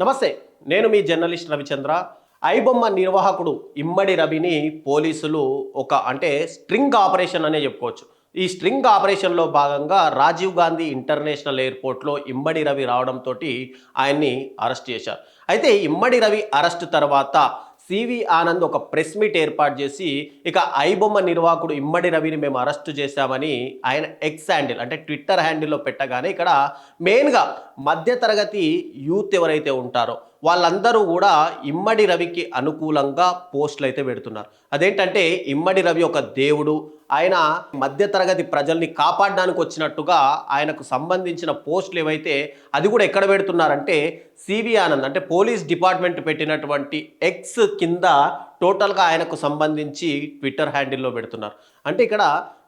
నమస్తే నేను మీ జర్నలిస్ట్ రవిచంద్ర. ఐబొమ్మ నిర్వాహకుడు ఇమ్మడి రవిని పోలీసులు ఒక అంటే స్ట్రింగ్ ఆపరేషన్ అనే చెప్పుకోవచ్చు. ఈ స్ట్రింగ్ ఆపరేషన్లో భాగంగా రాజీవ్ గాంధీ ఇంటర్నేషనల్ ఎయిర్పోర్ట్లో ఇమ్మడి రవి రావడంతో ఆయన్ని అరెస్ట్ చేశారు. అయితే ఇమ్మడి రవి అరెస్ట్ తర్వాత సివి ఆనంద్ ఒక ప్రెస్ మీట్ ఏర్పాటు చేసి ఇక ఐబొమ్మ నిర్వాహకుడు ఇమ్మడి రవిని మేము అరెస్ట్ చేశామని ఆయన ఎక్స్ హ్యాండిల్ అంటే ట్విట్టర్ హ్యాండిల్లో పెట్టగానే ఇక్కడ మెయిన్గా మధ్యతరగతి యూత్ ఎవరైతే ఉంటారో వాళ్ళందరూ కూడా ఇమ్మడి రవికి అనుకూలంగా పోస్టులు అయితే పెడుతున్నారు. అదేంటంటే ఇమ్మడి రవి ఒక దేవుడు ఆయన మధ్యతరగతి ప్రజల్ని కాపాడడానికి వచ్చినట్టుగా ఆయనకు సంబంధించిన పోస్టులు ఏవైతే అది కూడా ఎక్కడ పెడుతున్నారంటే సివి ఆనంద్ అంటే పోలీస్ డిపార్ట్మెంట్ పెట్టినటువంటి ఎక్స్ కింద టోటల్గా ఆయనకు సంబంధించి ట్విట్టర్ హ్యాండిల్లో పెడుతున్నారు. అంటే ఇక్కడ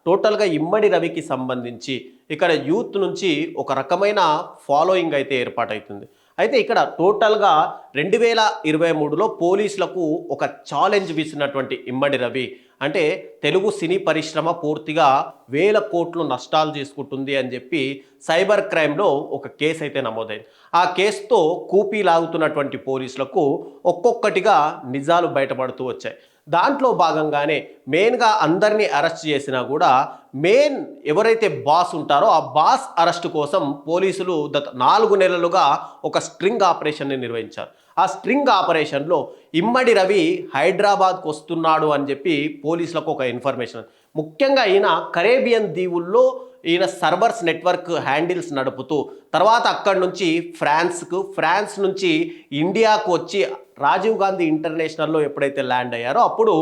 టోటల్గా ఇమ్మడి రవికి సంబంధించి ఇక్కడ యూత్ నుంచి ఒక రకమైన ఫాలోయింగ్ అయితే ఏర్పాటవుతుంది అయితే ఇక్కడ టోటల్గా రెండు వేల ఇరవై మూడులో పోలీసులకు ఒక ఛాలెంజ్ విసినటువంటి ఇమ్మడి రవి. అంటే తెలుగు సినీ పరిశ్రమ పూర్తిగా వేల కోట్లు నష్టాలు చేసుకుంటుంది అని చెప్పి సైబర్ క్రైమ్లో ఒక కేసు అయితే నమోదైంది. ఆ కేసుతో కూపీ లాగుతున్నటువంటి పోలీసులకు ఒక్కొక్కటిగా నిజాలు బయటపడుతూ వచ్చాయి. దాంట్లో భాగంగానే మెయిన్గా అందరినీ అరెస్ట్ చేసినా కూడా మెయిన్ ఎవరైతే బాస్ ఉంటారో ఆ బాస్ అరెస్ట్ కోసం పోలీసులు గత నాలుగు నెలలుగా ఒక స్ట్రింగ్ ఆపరేషన్ని నిర్వహించారు. ఆ స్ట్రింగ్ ఆపరేషన్లో ఇమ్మడి రవి హైదరాబాద్కు వస్తున్నాడు అని చెప్పి పోలీసులకు ఒక ఇన్ఫర్మేషన్. ముఖ్యంగా ఈయన కరేబియన్ దీవుల్లో ఈయన సర్వర్స్ నెట్వర్క్ హ్యాండిల్స్ నడుపుతూ తర్వాత అక్కడి నుంచి ఫ్రాన్స్కు ఫ్రాన్స్ నుంచి ఇండియాకు వచ్చి రాజీవ్ గాంధీ ఇంటర్నేషనల్లో ఎప్పుడైతే ల్యాండ్ అయ్యారో అప్పుడు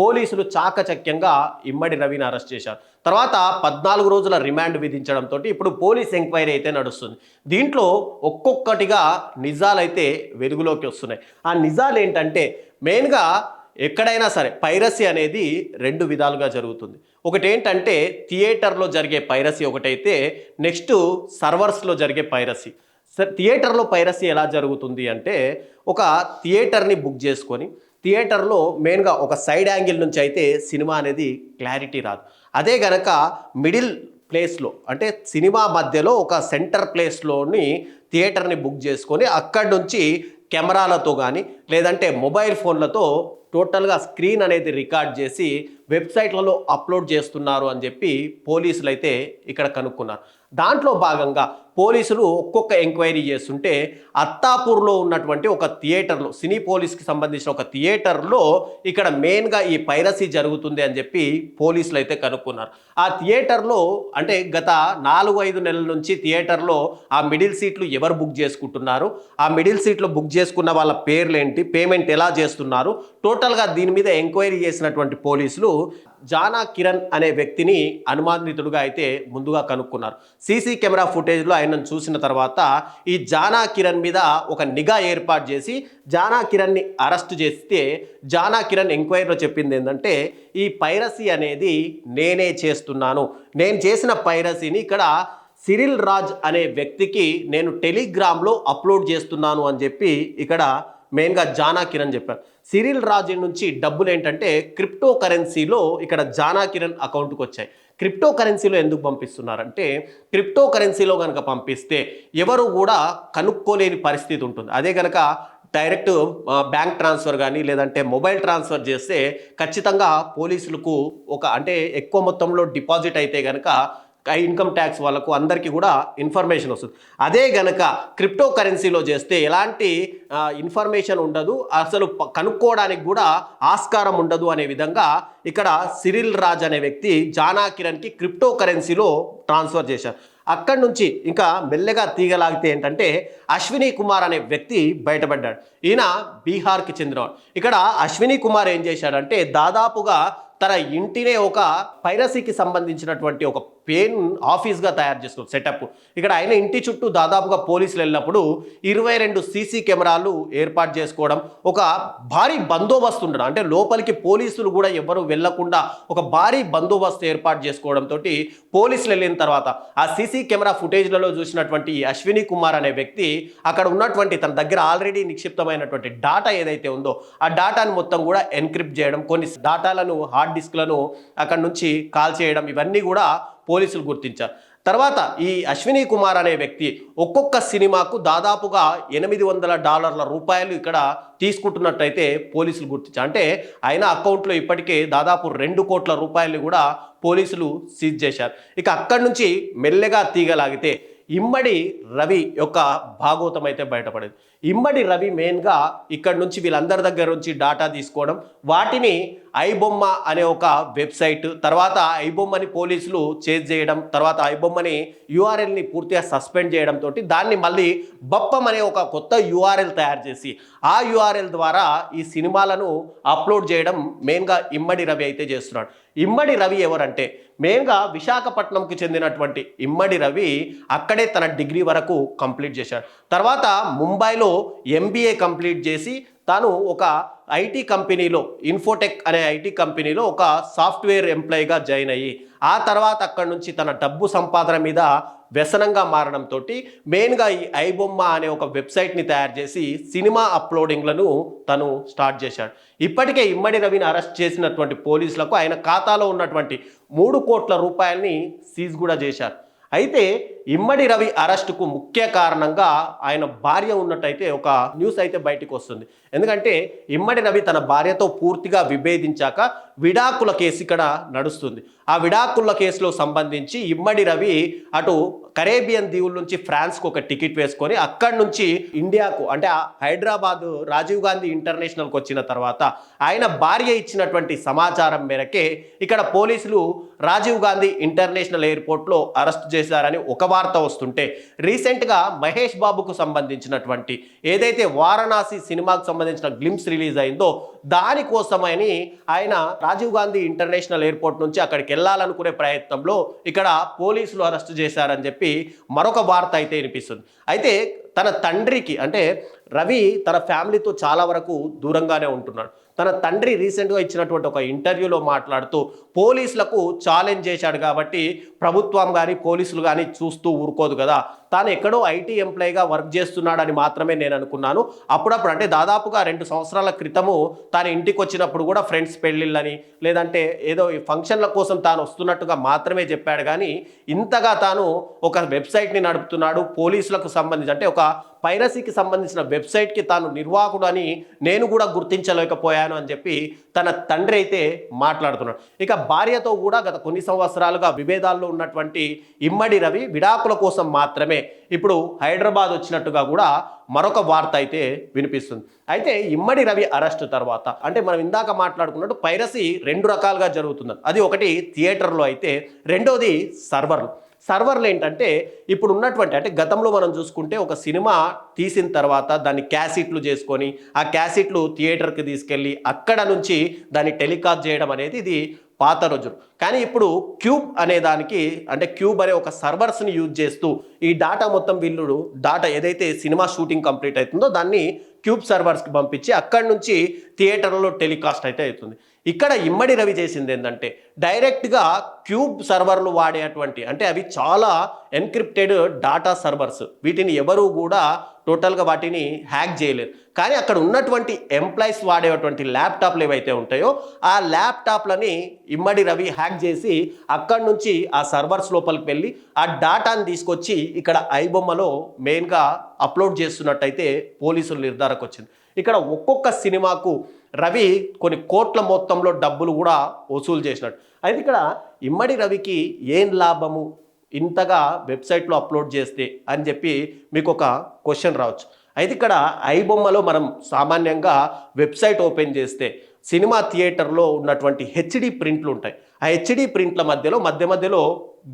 పోలీసులు చాకచక్యంగా ఇమ్మడి రవిని అరెస్ట్ చేశారు. తర్వాత పద్నాలుగు రోజుల రిమాండ్ విధించడంతో ఇప్పుడు పోలీస్ ఎంక్వైరీ అయితే నడుస్తుంది. దీంట్లో ఒక్కొక్కటిగా నిజాలైతే వెలుగులోకి వస్తున్నాయి. ఆ నిజాలు ఏంటంటే మెయిన్గా ఎక్కడైనా సరే పైరసీ అనేది రెండు విధాలుగా జరుగుతుంది. ఒకటి ఏంటంటే థియేటర్లో జరిగే పైరసీ ఒకటైతే నెక్స్ట్ సర్వర్స్లో జరిగే పైరసీ. సరే థియేటర్లో పైరసీ ఎలా జరుగుతుంది అంటే ఒక థియేటర్ని బుక్ చేసుకొని థియేటర్లో మెయిన్గా ఒక సైడ్ యాంగిల్ నుంచి అయితే సినిమా అనేది క్లారిటీ రాదు. అదే గనక మిడిల్ ప్లేస్లో అంటే సినిమా మధ్యలో ఒక సెంటర్ ప్లేస్లోని థియేటర్ని బుక్ చేసుకొని అక్కడి నుంచి కెమెరాలతో కానీ లేదంటే మొబైల్ ఫోన్లతో టోటల్గా స్క్రీన్ అనేది రికార్డ్ చేసి వెబ్సైట్లలో అప్లోడ్ చేస్తున్నారు అని చెప్పి పోలీసులు అయితే ఇక్కడ కనుక్కున్నారు. దాంట్లో భాగంగా పోలీసులు ఒక్కొక్క ఎంక్వైరీ చేస్తుంటే అత్తాపూర్లో ఉన్నటువంటి ఒక థియేటర్లో సినీ పోలీస్కి సంబంధించిన ఒక థియేటర్లో ఇక్కడ మెయిన్గా ఈ పైరసీ జరుగుతుంది అని చెప్పి పోలీసులు అయితే కనుక్కున్నారు. ఆ థియేటర్లో అంటే గత నాలుగు ఐదు నెలల నుంచి థియేటర్లో ఆ మిడిల్ సీట్లు ఎవరు బుక్ చేసుకుంటున్నారు? ఆ మిడిల్ సీట్లు బుక్ చేసుకున్న వాళ్ళ పేర్లు ఏంటి పేమెంట్ ఎలా చేస్తున్నారు? టోటల్గా దీని మీద ఎంక్వైరీ చేసినటువంటి పోలీసులు జానా కిరణ్ అనే వ్యక్తిని అనుమానితుడుగా అయితే ముందుగా కనుక్కున్నారు. సీసీ కెమెరా ఫుటేజ్లో ఆయనను చూసిన తర్వాత ఈ జానా కిరణ్ మీద ఒక నిఘా ఏర్పాటు చేసి జానా కిరణ్ని అరెస్ట్ చేస్తే జానా కిరణ్ ఎంక్వైరీలో చెప్పింది ఏంటంటే ఈ పైరసీ అనేది నేనే చేస్తున్నాను. నేను చేసిన పైరసీని ఇక్కడ సిరిల్ రాజ్ అనే వ్యక్తికి నేను టెలిగ్రామ్లో అప్లోడ్ చేస్తున్నాను అని చెప్పి ఇక్కడ మెయిన్గా జానా కిరణ్ చెప్పారు. సిరిల్ రాజు నుంచి డబ్బులు ఏంటంటే క్రిప్టో కరెన్సీలో ఇక్కడ జానా కిరణ్ అకౌంట్కి వచ్చాయి. క్రిప్టో కరెన్సీలో ఎందుకు పంపిస్తున్నారంటే క్రిప్టో కరెన్సీలో కనుక పంపిస్తే ఎవరు కూడా కనుక్కోలేని పరిస్థితి ఉంటుంది. అదే కనుక డైరెక్ట్ బ్యాంక్ ట్రాన్స్ఫర్ కానీ లేదంటే మొబైల్ ట్రాన్స్ఫర్ చేస్తే ఖచ్చితంగా పోలీసులకు ఒక అంటే ఎక్కువ మొత్తంలో డిపాజిట్ అయితే కనుక ఇన్కమ్ ట్యాక్స్ వాళ్ళకు అందరికీ కూడా ఇన్ఫర్మేషన్ వస్తుంది. అదే గనక క్రిప్టో కరెన్సీలో చేస్తే ఎలాంటి ఇన్ఫర్మేషన్ ఉండదు అసలు కనుక్కోవడానికి కూడా ఆస్కారం ఉండదు అనే విధంగా ఇక్కడ సిరిల్ రాజ్ అనే వ్యక్తి జానా కిరణ్కి క్రిప్టో కరెన్సీలో ట్రాన్స్ఫర్ చేశారు. అక్కడి నుంచి ఇంకా మెల్లగా తీగలాగితే ఏంటంటే అశ్విని కుమార్ అనే వ్యక్తి బయటపడ్డాడు. ఈయన బీహార్కి చెందినవాడు. ఇక్కడ అశ్విని కుమార్ ఏం చేశాడంటే దాదాపుగా తన ఇంటినే ఒక పైరసీకి సంబంధించినటువంటి ఒక పెయిన్ ఆఫీస్గా తయారు చేసుకుంది సెటప్. ఇక్కడ ఆయన ఇంటి చుట్టూ దాదాపుగా పోలీసులు వెళ్ళినప్పుడు ఇరవై రెండు సీసీ కెమెరాలు ఏర్పాటు చేసుకోవడం ఒక భారీ బందోబస్తు ఉండడం. అంటే లోపలికి పోలీసులు కూడా ఎవరు వెళ్ళకుండా ఒక భారీ బందోబస్తు ఏర్పాటు చేసుకోవడంతో పోలీసులు వెళ్ళిన తర్వాత ఆ సీసీ కెమెరా ఫుటేజ్లలో చూసినటువంటి అశ్విని కుమార్ అనే వ్యక్తి అక్కడ ఉన్నటువంటి తన దగ్గర ఆల్రెడీ నిక్షిప్తమైనటువంటి డాటా ఏదైతే ఉందో ఆ డాటాను మొత్తం కూడా ఎన్క్రిప్ట్ చేయడం కొన్ని డాటాలను హార్డ్ డిస్క్లను అక్కడ నుంచి కాల్ చేయడం ఇవన్నీ కూడా పోలీసులు గుర్తించారు తర్వాత ఈ అశ్విని కుమార్ అనే వ్యక్తి ఒక్కొక్క సినిమాకు దాదాపుగా ఎనిమిది వందల డాలర్ల రూపాయలు ఇక్కడ తీసుకుంటున్నట్టయితే పోలీసులు గుర్తించారు అంటే ఆయన అకౌంట్లో ఇప్పటికే దాదాపు రెండు కోట్ల రూపాయలు కూడా పోలీసులు సీజ్ చేశారు. ఇక అక్కడి నుంచి మెల్లగా తీగలాగితే ఇమ్మడి రవి యొక్క భాగోతం అయితే బయటపడేది. ఇమ్మడి రవి మెయిన్గా ఇక్కడ నుంచి వీళ్ళందరి దగ్గర నుంచి డాటా తీసుకోవడం వాటిని ఐబొమ్మ అనే ఒక వెబ్సైట్ తర్వాత ఐబొమ్మని పోలీసులు చేజ్ చేయడం తర్వాత ఐబొమ్మని యూఆర్ఎల్ని పూర్తిగా సస్పెండ్ చేయడం తోటి దాన్ని మళ్ళీ బప్పం అనే ఒక కొత్త యూఆర్ఎల్ తయారు చేసి ఆ యూఆర్ఎల్ ద్వారా ఈ సినిమాలను అప్లోడ్ చేయడం మెయిన్గా ఇమ్మడి రవి అయితే చేస్తున్నాడు. ఇమ్మడి రవి ఎవరంటే మెయిన్గా విశాఖపట్నంకి చెందినటువంటి ఇమ్మడి రవి అక్కడే తన డిగ్రీ వరకు కంప్లీట్ చేశాడు. తర్వాత ముంబైలో ఎంబీఏ కంప్లీట్ చేసి తాను ఒక ఐటీ కంపెనీలో ఇన్ఫోటెక్ అనే ఐటీ కంపెనీలో ఒక సాఫ్ట్వేర్ ఎంప్లాయీగా జాయిన్ అయ్యి ఆ తర్వాత అక్కడి నుంచి తన డబ్బు సంపాదన మీద వ్యసనంగా మారడంతో మెయిన్గా ఈ ఐబొమ్మ అనే ఒక వెబ్సైట్ని తయారు చేసి సినిమా అప్లోడింగ్లను తను స్టార్ట్ చేశాడు. ఇప్పటికే ఇమ్మడి రవిని అరెస్ట్ చేసినటువంటి పోలీసులకు ఆయన ఖాతాలో ఉన్నటువంటి మూడు కోట్ల రూపాయలని సీజ్ కూడా చేశారు. అయితే ఇమ్మడి రవి అరెస్టుకు ముఖ్య కారణంగా ఆయన భార్య ఉన్నట్టయితే ఒక న్యూస్ అయితే బయటకు వస్తుంది. ఎందుకంటే ఇమ్మడి రవి తన భార్యతో పూర్తిగా విభేదించాక విడాకుల కేసు ఇక్కడ నడుస్తుంది. ఆ విడాకుల కేసులో సంబంధించి ఇమ్మడి రవి అటు కరేబియన్ దీవుల నుంచి ఫ్రాన్స్కు ఒక టికెట్ వేసుకొని అక్కడి నుంచి ఇండియాకు అంటే ఆ హైదరాబాద్ రాజీవ్ గాంధీ ఇంటర్నేషనల్కి వచ్చిన తర్వాత ఆయన భార్య ఇచ్చినటువంటి సమాచారం మేరకే ఇక్కడ పోలీసులు రాజీవ్ గాంధీ ఇంటర్నేషనల్ ఎయిర్పోర్ట్లో అరెస్ట్ చేశారని ఒక వార్త వస్తుంటే రీసెంట్గా మహేష్ బాబుకు సంబంధించినటువంటి ఏదైతే వారణాసి సినిమాకు సంబంధించిన గ్లిమ్స్ రిలీజ్ అయిందో దానికోసమని ఆయన రాజీవ్ గాంధీ ఇంటర్నేషనల్ ఎయిర్పోర్ట్ నుంచి అక్కడికి వెళ్ళాలనుకునే ప్రయత్నంలో ఇక్కడ పోలీసులు అరెస్ట్ చేశారని చెప్పి మరొక వార్త అయితే వినిపిస్తుంది. అయితే తన తండ్రికి అంటే రవి తన ఫ్యామిలీతో చాలా వరకు దూరంగానే ఉంటున్నాడు. తన తండ్రి రీసెంట్గా ఇచ్చినటువంటి ఒక ఇంటర్వ్యూలో మాట్లాడుతూ పోలీసులకు ఛాలెంజ్ చేశాడు కాబట్టి ప్రభుత్వం కానీ పోలీసులు కానీ చూస్తూ ఊరుకోదు కదా. తాను ఎక్కడో ఐటీ ఎంప్లాయీగా వర్క్ చేస్తున్నాడని మాత్రమే నేను అనుకున్నాను. అప్పుడప్పుడు అంటే దాదాపుగా రెండు సంవత్సరాల క్రితము తాను ఇంటికి వచ్చినప్పుడు కూడా ఫ్రెండ్స్ పెళ్ళిళ్ళని లేదంటే ఏదో ఈ ఫంక్షన్ల కోసం తాను వస్తున్నట్టుగా మాత్రమే చెప్పాడు. కానీ ఇంతగా తాను ఒక వెబ్సైట్ని నడుపుతున్నాడు. పోలీసులకు సంబంధించి అంటే ఒక పైరసీకి సంబంధించిన వెబ్సైట్కి తాను నిర్వాహకుడు అని నేను కూడా గుర్తించలేకపోయాను అని చెప్పి తన తండ్రి అయితే మాట్లాడుతున్నాడు. ఇక భార్యతో కూడా గత కొన్ని సంవత్సరాలుగా విభేదాల్లో ఉన్నటువంటి ఇమ్మడి రవి విడాకుల కోసం మాత్రమే. ఇప్పుడు హైదరాబాద్ వచ్చినట్టుగా కూడా మరొక వార్త అయితే వినిపిస్తుంది. అయితే ఇమ్మడి రవి అరెస్ట్ తర్వాత అంటే మనం ఇందాక మాట్లాడుకున్నట్టు పైరసీ రెండు రకాలుగా జరుగుతుంది. అది ఒకటి థియేటర్లో అయితే రెండోది సర్వర్లు. సర్వర్లు ఏంటంటే ఇప్పుడు ఉన్నటువంటి అంటే గతంలో మనం చూసుకుంటే ఒక సినిమా తీసిన తర్వాత దాన్ని క్యాసెట్లు చేసుకొని ఆ క్యాసెట్లు థియేటర్కి తీసుకెళ్ళి అక్కడ నుంచి దాన్ని టెలికాస్ట్ చేయడం అనేది ఇది పాత రోజులు కానీ ఇప్పుడు క్యూబ్ అనే దానికి అంటే క్యూబ్ అనే ఒక సర్వర్స్ని యూజ్ చేస్తూ ఈ డాటా మొత్తం వీళ్ళు డాటా ఏదైతే సినిమా షూటింగ్ కంప్లీట్ అవుతుందో దాన్ని క్యూబ్ సర్వర్స్కి పంపించి అక్కడి నుంచి థియేటర్లో టెలికాస్ట్ అయితే అవుతుంది. ఇక్కడ ఇమ్మడి రవి చేసింది ఏంటంటే డైరెక్ట్గా క్యూబ్ సర్వర్లు వాడేటువంటి అంటే అవి చాలా ఎన్క్రిప్టెడ్ డాటా సర్వర్స్. వీటిని ఎవరు కూడా టోటల్గా వాటిని హ్యాక్ చేయలేరు. కానీ అక్కడ ఉన్నటువంటి ఎంప్లాయీస్ వాడేటువంటి ల్యాప్టాప్లు ఏవైతే ఉంటాయో ఆ ల్యాప్టాప్లని ఇమ్మడి రవి హ్యాక్ చేసి అక్కడి నుంచి ఆ సర్వర్స్ లోపలికి వెళ్ళి ఆ డాటాని తీసుకొచ్చి ఇక్కడ ఐబొమ్మలో మెయిన్గా అప్లోడ్ చేస్తున్నట్టయితే పోలీసులు నిర్ధారకు వచ్చింది. ఇక్కడ ఒక్కొక్క సినిమాకు రవి కొన్ని కోట్ల మొత్తంలో డబ్బులు కూడా వసూలు చేసినట్టు. అయితే ఇక్కడ ఇమ్మడి రవికి ఏం లాభము? ఇంతగా వెబ్సైట్లో అప్లోడ్ చేస్తే అని చెప్పి మీకు ఒక క్వశ్చన్ రావచ్చు. అయితే ఇక్కడ ఐబొమ్మలో మనం సామాన్యంగా వెబ్సైట్ ఓపెన్ చేస్తే సినిమా థియేటర్లో ఉన్నటువంటి హెచ్డి ప్రింట్లు ఉంటాయి. ఆ హెచ్డి ప్రింట్ల మధ్యలో మధ్య మధ్యలో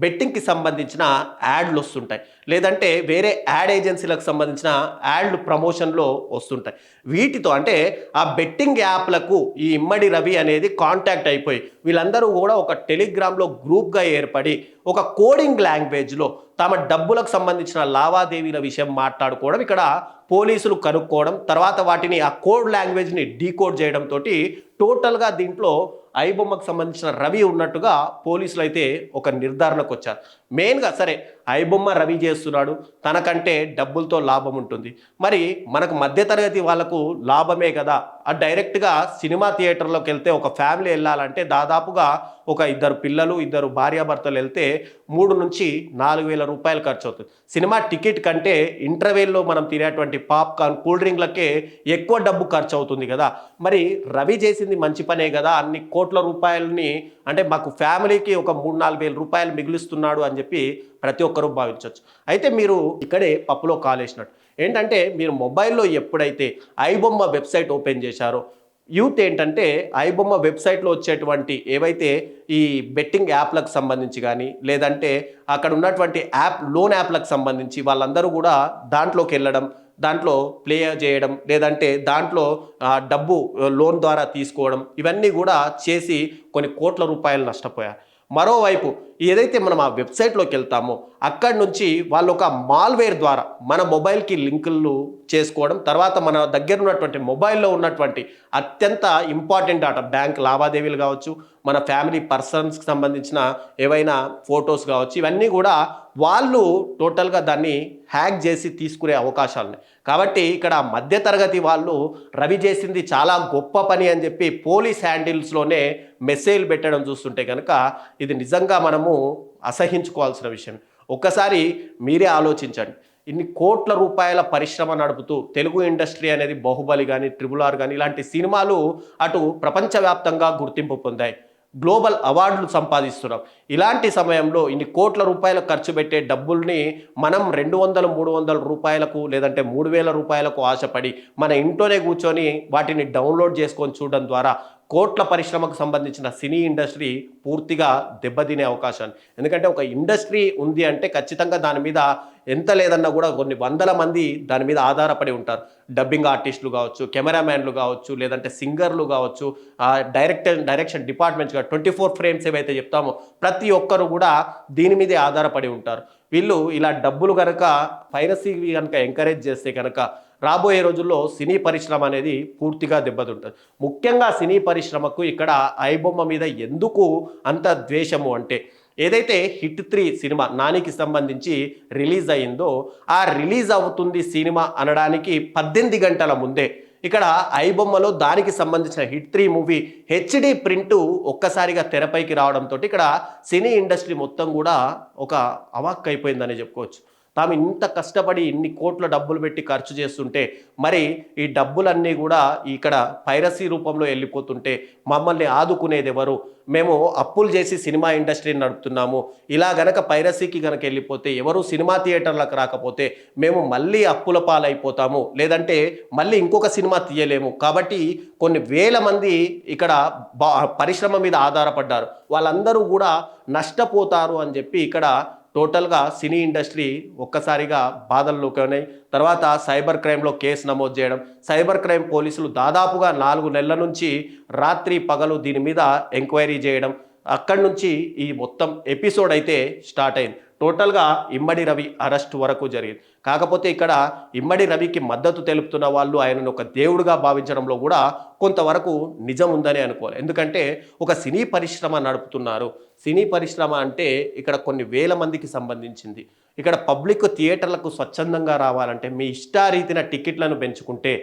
బెట్టింగ్కి సంబంధించిన యాడ్లు వస్తుంటాయి. లేదంటే వేరే యాడ్ ఏజెన్సీలకు సంబంధించిన యాడ్లు ప్రమోషన్లో వస్తుంటాయి. వీటితో అంటే ఆ బెట్టింగ్ యాప్లకు ఈ ఇమ్మడి రవి అనేది కాంటాక్ట్ అయిపోయి వీళ్ళందరూ కూడా ఒక టెలిగ్రామ్లో గ్రూప్గా ఏర్పడి ఒక కోడింగ్ లాంగ్వేజ్లో తమ డబ్బులకు సంబంధించిన లావాదేవీల విషయం మాట్లాడుకోవడం ఇక్కడ పోలీసులు కనుక్కోవడం తర్వాత వాటిని ఆ కోడ్ లాంగ్వేజ్ని డీకోడ్ చేయడంతో టోటల్గా దీంట్లో ఐబొమ్మకు సంబంధించిన రవి ఉన్నట్టుగా పోలీసులు అయితే ఒక నిర్ధారణకు వచ్చారు. మెయిన్గా సరే ఐబొమ్మ రవి చేస్తున్నాడు. తనకంటే డబ్బులతో లాభం ఉంటుంది. మరి మనకు మధ్యతరగతి వాళ్ళకు లాభమే కదా? ఆ డైరెక్ట్గా సినిమా థియేటర్లోకి వెళ్తే ఒక ఫ్యామిలీ వెళ్ళాలంటే దాదాపుగా ఒక ఇద్దరు పిల్లలు ఇద్దరు భార్యాభర్తలు వెళ్తే మూడు నుంచి నాలుగు వేల రూపాయలు ఖర్చు అవుతుంది. సినిమా టికెట్ కంటే ఇంటర్వెల్లో మనం తినేటువంటి పాప్కార్న్ కూల్ డ్రింక్లకే ఎక్కువ డబ్బు ఖర్చు అవుతుంది కదా? మరి రవి చేసింది మంచి పనే కదా? అన్ని కోట్ల రూపాయలని అంటే మాకు ఫ్యామిలీకి ఒక మూడు నాలుగు వేల రూపాయలు మిగులుస్తున్నాడు అని చెప్పి ప్రతి ఒక్కరూ భావించవచ్చు అయితే మీరు ఇక్కడే పప్పులో కాలేసినట్టు. ఏంటంటే మీరు మొబైల్లో ఎప్పుడైతే ఐబొమ్మ వెబ్సైట్ ఓపెన్ చేశారో యూత్ ఏంటంటే ఐబొమ్మ వెబ్సైట్లో వచ్చేటువంటి ఏవైతే ఈ బెట్టింగ్ యాప్లకు సంబంధించి కానీ లేదంటే అక్కడ ఉన్నటువంటి యాప్ లోన్ యాప్లకు సంబంధించి వాళ్ళందరూ కూడా దాంట్లోకి వెళ్ళడం దాంట్లో ప్లే చేయడం లేదంటే దాంట్లో డబ్బు లోన్ ద్వారా తీసుకోవడం ఇవన్నీ కూడా చేసి కొన్ని కోట్ల రూపాయలు నష్టపోయారు. మరోవైపు ఏదైతే మనం ఆ వెబ్సైట్లోకి వెళ్తామో అక్కడి నుంచి వాళ్ళు ఒక మాల్వేర్ ద్వారా మన మొబైల్కి లింకులు చేసుకోవడం తర్వాత మన దగ్గర ఉన్నటువంటి మొబైల్లో ఉన్నటువంటి అత్యంత ఇంపార్టెంట్ డాటా బ్యాంక్ లావాదేవీలు కావచ్చు మన ఫ్యామిలీ పర్సన్స్కి సంబంధించిన ఏవైనా ఫొటోస్ కావచ్చు ఇవన్నీ కూడా వాళ్ళు టోటల్గా దాన్ని హ్యాక్ చేసి తీసుకునే అవకాశాలు ఉన్నాయి కాబట్టి ఇక్కడ మధ్యతరగతి వాళ్ళు రవి చేసింది చాలా గొప్ప పని అని చెప్పి పోలీస్ హ్యాండిల్స్లోనే మెసేజ్ పెట్టడం చూస్తుంటే కనుక ఇది నిజంగా మనము అసహించుకోవాల్సిన విషయం ఒక్కసారి మీరే ఆలోచించండి. ఇన్ని కోట్ల రూపాయల పరిశ్రమ నడుపుతూ తెలుగు ఇండస్ట్రీ అనేది బాహుబలి కానీ ట్రిబుల్ ఆర్ కానీ ఇలాంటి సినిమాలు అటు ప్రపంచవ్యాప్తంగా గుర్తింపు పొందాయి. గ్లోబల్ అవార్డులు సంపాదిస్తున్నాం. ఇలాంటి సమయంలో ఇన్ని కోట్ల రూపాయలు ఖర్చు పెట్టే డబ్బుల్ని మనం రెండు వందలు మూడు వందల రూపాయలకు లేదంటే మూడు వేల రూపాయలకు ఆశపడి మన ఇంట్లోనే కూర్చొని వాటిని డౌన్లోడ్ చేసుకొని చూడడం ద్వారా కోట్ల పరిశ్రమకు సంబంధించిన సినీ ఇండస్ట్రీ పూర్తిగా దెబ్బతినే అవకాశం ఎందుకంటే ఒక ఇండస్ట్రీ ఉంది అంటే ఖచ్చితంగా దాని మీద ఎంత లేదన్నా కూడా కొన్ని వందల మంది దాని మీద ఆధారపడి ఉంటారు. డబ్బింగ్ ఆర్టిస్టులు కావచ్చు కెమెరామ్యాన్లు కావచ్చు లేదంటే సింగర్లు కావచ్చు డైరెక్టర్ డైరెక్షన్ డిపార్ట్మెంట్స్గా ట్వంటీ ఫోర్ ఫ్రేమ్స్ ఏవైతే చెప్తామో ప్రతి ఒక్కరు కూడా దీని మీదే ఆధారపడి ఉంటారు. వీళ్ళు ఇలా డబ్బులు కనుక పైరసీ కనుక ఎంకరేజ్ చేస్తే కనుక రాబోయే రోజుల్లో సినీ పరిశ్రమ అనేది పూర్తిగా దెబ్బతింటుంది. ముఖ్యంగా సినీ పరిశ్రమకు ఇక్కడ ఐబొమ్మ మీద ఎందుకు అంత ద్వేషము అంటే ఏదైతే హిట్ త్రీ సినిమా నానికి సంబంధించి రిలీజ్ అయిందో ఆ రిలీజ్ అవుతుంది సినిమా అనడానికి పద్దెనిమిది గంటల ముందే. ఇక్కడ ఐబొమ్మలో దానికి సంబంధించిన hit three movie H D print ఒక్కసారిగా తెరపైకి రావడంతో ఇక్కడ సినీ ఇండస్ట్రీ మొత్తం కూడా ఒక అవాక్ అయిపోయిందని చెప్పుకోవచ్చు. తాము ఇంత కష్టపడి ఇన్ని కోట్ల డబ్బులు పెట్టి ఖర్చు చేస్తుంటే మరి ఈ డబ్బులన్నీ కూడా ఇక్కడ పైరసీ రూపంలో వెళ్ళిపోతుంటే మమ్మల్ని ఆదుకునేది ఎవరు? మేము అప్పులు చేసి సినిమా ఇండస్ట్రీని నడుపుతున్నాము. ఇలా గనక పైరసీకి గనక వెళ్ళిపోతే ఎవరు సినిమా థియేటర్లకు రాకపోతే మేము మళ్ళీ అప్పుల పాలైపోతాము. లేదంటే మళ్ళీ ఇంకొక సినిమా తీయలేము. కాబట్టి కొన్ని వేల మంది ఇక్కడ బా పరిశ్రమ మీద ఆధారపడ్డారు. వాళ్ళందరూ కూడా నష్టపోతారు అని చెప్పి ఇక్కడ టోటల్గా సినీ ఇండస్ట్రీ ఒక్కసారిగా బాధల్లోకి ఉన్నాయి. తర్వాత సైబర్ క్రైమ్లో కేసు నమోదు చేయడం. సైబర్ క్రైమ్ పోలీసులు దాదాపుగా నాలుగు నెలల నుంచి రాత్రి పగలు దీని మీద ఎంక్వైరీ చేయడం. అక్కడి నుంచి ఈ మొత్తం ఎపిసోడ్ అయితే స్టార్ట్ అయింది. టోటల్గా ఇమ్మడి రవి అరెస్ట్ వరకు జరిగింది. కాకపోతే ఇక్కడ ఇమ్మడి రవికి మద్దతు తెలుపుతున్న వాళ్ళు ఆయనను ఒక దేవుడిగా భావించడంలో కూడా కొంతవరకు నిజం ఉందని అనుకోవాలి. ఎందుకంటే ఒక సినీ పరిశ్రమ నడుపుతున్నారు. సినీ పరిశ్రమ అంటే ఇక్కడ కొన్ని వేల మందికి సంబంధించింది. ఇక్కడ పబ్లిక్ థియేటర్లకు స్వచ్ఛందంగా రావాలంటే మీ ఇష్టారీతిన టికెట్లను పెంచుకుంటే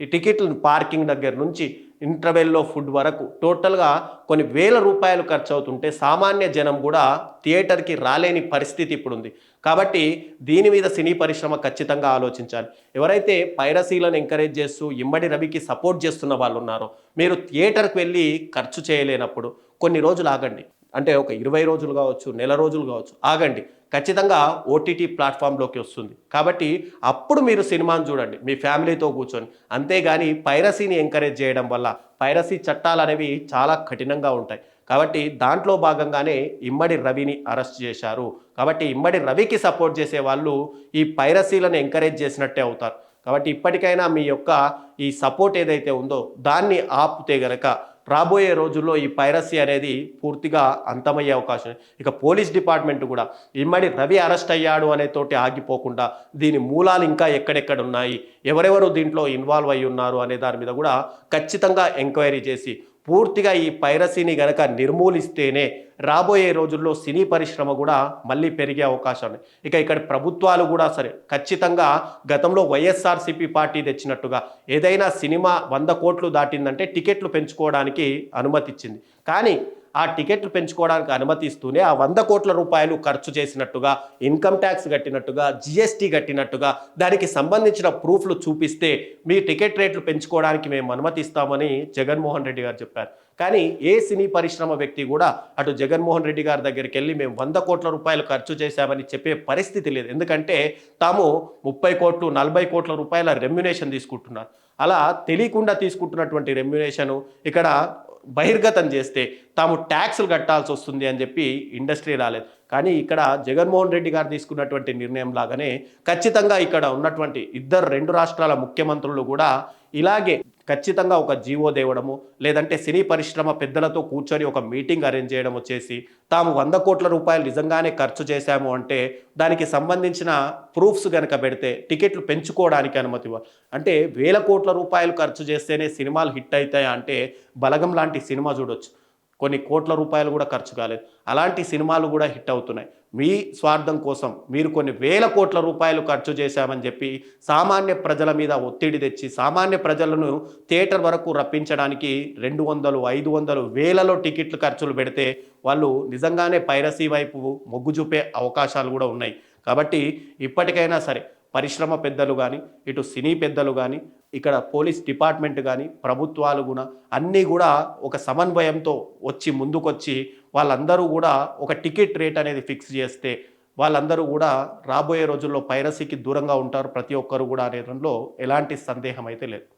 ఈ టికెట్లను పార్కింగ్ దగ్గర నుంచి ఇంటర్వెల్లో ఫుడ్ వరకు టోటల్గా కొన్ని వేల రూపాయలు ఖర్చు అవుతుంటే సామాన్య జనం కూడా థియేటర్కి రాలేని పరిస్థితి ఇప్పుడు ఉంది కాబట్టి దీని మీద సినీ పరిశ్రమ ఖచ్చితంగా ఆలోచించాలి. ఎవరైతే పైరసీలను ఎంకరేజ్ చేస్తూ ఇమ్మడి రవికి సపోర్ట్ చేస్తున్న వాళ్ళు ఉన్నారో మీరు థియేటర్కి వెళ్ళి ఖర్చు చేయలేనప్పుడు కొన్ని రోజులు ఆగండి. అంటే ఒక ఇరవై రోజులు కావచ్చు నెల రోజులు కావచ్చు ఆగండి. ఖచ్చితంగా ఓటీటీ ప్లాట్ఫామ్లోకి వస్తుంది. కాబట్టి అప్పుడు మీరు సినిమాను చూడండి మీ ఫ్యామిలీతో కూర్చొని. అంతేగాని పైరసీని ఎంకరేజ్ చేయడం వల్ల పైరసీ చట్టాలు అనేవి చాలా కఠినంగా ఉంటాయి. కాబట్టి దాంట్లో భాగంగానే ఇమ్మడి రవిని అరెస్ట్ చేశారు. కాబట్టి ఇమ్మడి రవికి సపోర్ట్ చేసే వాళ్ళు ఈ పైరసీలను ఎంకరేజ్ చేసినట్టే అవుతారు. కాబట్టి ఇప్పటికైనా మీ యొక్క ఈ సపోర్ట్ ఏదైతే ఉందో దాన్ని ఆపితే గనక రాబోయే రోజుల్లో ఈ పైరసీ అనేది పూర్తిగా అంతమయ్యే అవకాశం. ఇక పోలీస్ డిపార్ట్మెంట్ కూడా ఇమ్మడి రవి అరెస్ట్ అయ్యాడు అనే తోటి ఆగిపోకుండా దీని మూలాలు ఇంకా ఎక్కడెక్కడ ఉన్నాయి ఎవరెవరు దీంట్లో ఇన్వాల్వ్ అయి ఉన్నారు అనే దాని మీద కూడా ఖచ్చితంగా ఎంక్వైరీ చేసి పూర్తిగా ఈ పైరసీని గనక నిర్మూలిస్తేనే రాబోయే రోజుల్లో సినీ పరిశ్రమ కూడా మళ్ళీ పెరిగే అవకాశం ఉంది ఇక ఇక్కడ ప్రభుత్వాలు కూడా సరే ఖచ్చితంగా గతంలో వైఎస్ఆర్సీపీ పార్టీ తెచ్చినట్టుగా ఏదైనా సినిమా వంద కోట్లు దాటిందంటే టికెట్లు పెంచుకోవడానికి అనుమతి ఇచ్చింది కానీ ఆ టికెట్లు పెంచుకోవడానికి అనుమతిస్తూనే ఆ వంద కోట్ల రూపాయలు ఖర్చు చేసినట్టుగా ఇన్కమ్ ట్యాక్స్ కట్టినట్టుగా జిఎస్టీ కట్టినట్టుగా దానికి సంబంధించిన ప్రూఫ్లు చూపిస్తే మీ టికెట్ రేట్లు పెంచుకోవడానికి మేము అనుమతిస్తామని జగన్మోహన్ రెడ్డి గారు చెప్పారు. కానీ ఏ సినీ పరిశ్రమ వ్యక్తి కూడా అటు జగన్మోహన్ రెడ్డి గారి దగ్గరికి వెళ్ళి మేము వంద కోట్ల రూపాయలు ఖర్చు చేశామని చెప్పే పరిస్థితి లేదు. ఎందుకంటే తాము ముప్పై కోట్లు నలభై కోట్ల రూపాయల రెమ్యునేషన్ తీసుకుంటున్నారు. అలా తెలియకుండా తీసుకుంటున్నటువంటి రెమ్యునేషన్ ఇక్కడ బహిర్గతం చేస్తే తాము ట్యాక్సులు కట్టాల్సి వస్తుంది అని చెప్పి ఇండస్ట్రీ రాలేదు. కానీ ఇక్కడ జగన్మోహన్ రెడ్డి గారు తీసుకున్నటువంటి నిర్ణయం లాగానే ఖచ్చితంగా ఇక్కడ ఉన్నటువంటి ఇద్దరు రెండు రాష్ట్రాల ముఖ్యమంత్రులు కూడా ఇలాగే ఖచ్చితంగా ఒక జీవో దేవడము లేదంటే సినీ పరిశ్రమ పెద్దలతో కూర్చొని ఒక మీటింగ్ అరేంజ్ చేయడం వచ్చేసి తాము వంద కోట్ల రూపాయలు నిజంగానే ఖర్చు చేశాము అంటే దానికి సంబంధించిన ప్రూఫ్స్ కనుక పెడితే టికెట్లు పెంచుకోవడానికి అనుమతి అంటే వేల కోట్ల రూపాయలు ఖర్చు చేస్తేనే సినిమాలు హిట్ అవుతాయా అంటే బలగం లాంటి సినిమా చూడొచ్చు. కొన్ని కోట్ల రూపాయలు కూడా ఖర్చు కాలేదు. అలాంటి సినిమాలు కూడా హిట్ అవుతున్నాయి. మీ స్వార్థం కోసం మీరు కొన్ని వేల కోట్ల రూపాయలు ఖర్చు చేశామని చెప్పి సామాన్య ప్రజల మీద ఒత్తిడి తెచ్చి సామాన్య ప్రజలను థియేటర్ వరకు రప్పించడానికి రెండు వందలు ఐదు వందలు వేలలో టికెట్లు ఖర్చులు పెడితే వాళ్ళు నిజంగానే పైరసీ వైపు మొగ్గు చూపే అవకాశాలు కూడా ఉన్నాయి. కాబట్టి ఇప్పటికైనా సరే పరిశ్రమ పెద్దలు కానీ ఇటు సినీ పెద్దలు కానీ ఇక్కడ పోలీస్ డిపార్ట్మెంట్ కానీ ప్రభుత్వాలు కూడా అన్నీ కూడా ఒక సమన్వయంతో వచ్చి ముందుకొచ్చి వాళ్ళందరూ కూడా ఒక టికెట్ రేట్ అనేది ఫిక్స్ చేస్తే వాళ్ళందరూ కూడా రాబోయే రోజుల్లో పైరసీకి దూరంగా ఉంటారు ప్రతి ఒక్కరు కూడా అనే దానిలో ఎలాంటి సందేహం అయితే లేదు.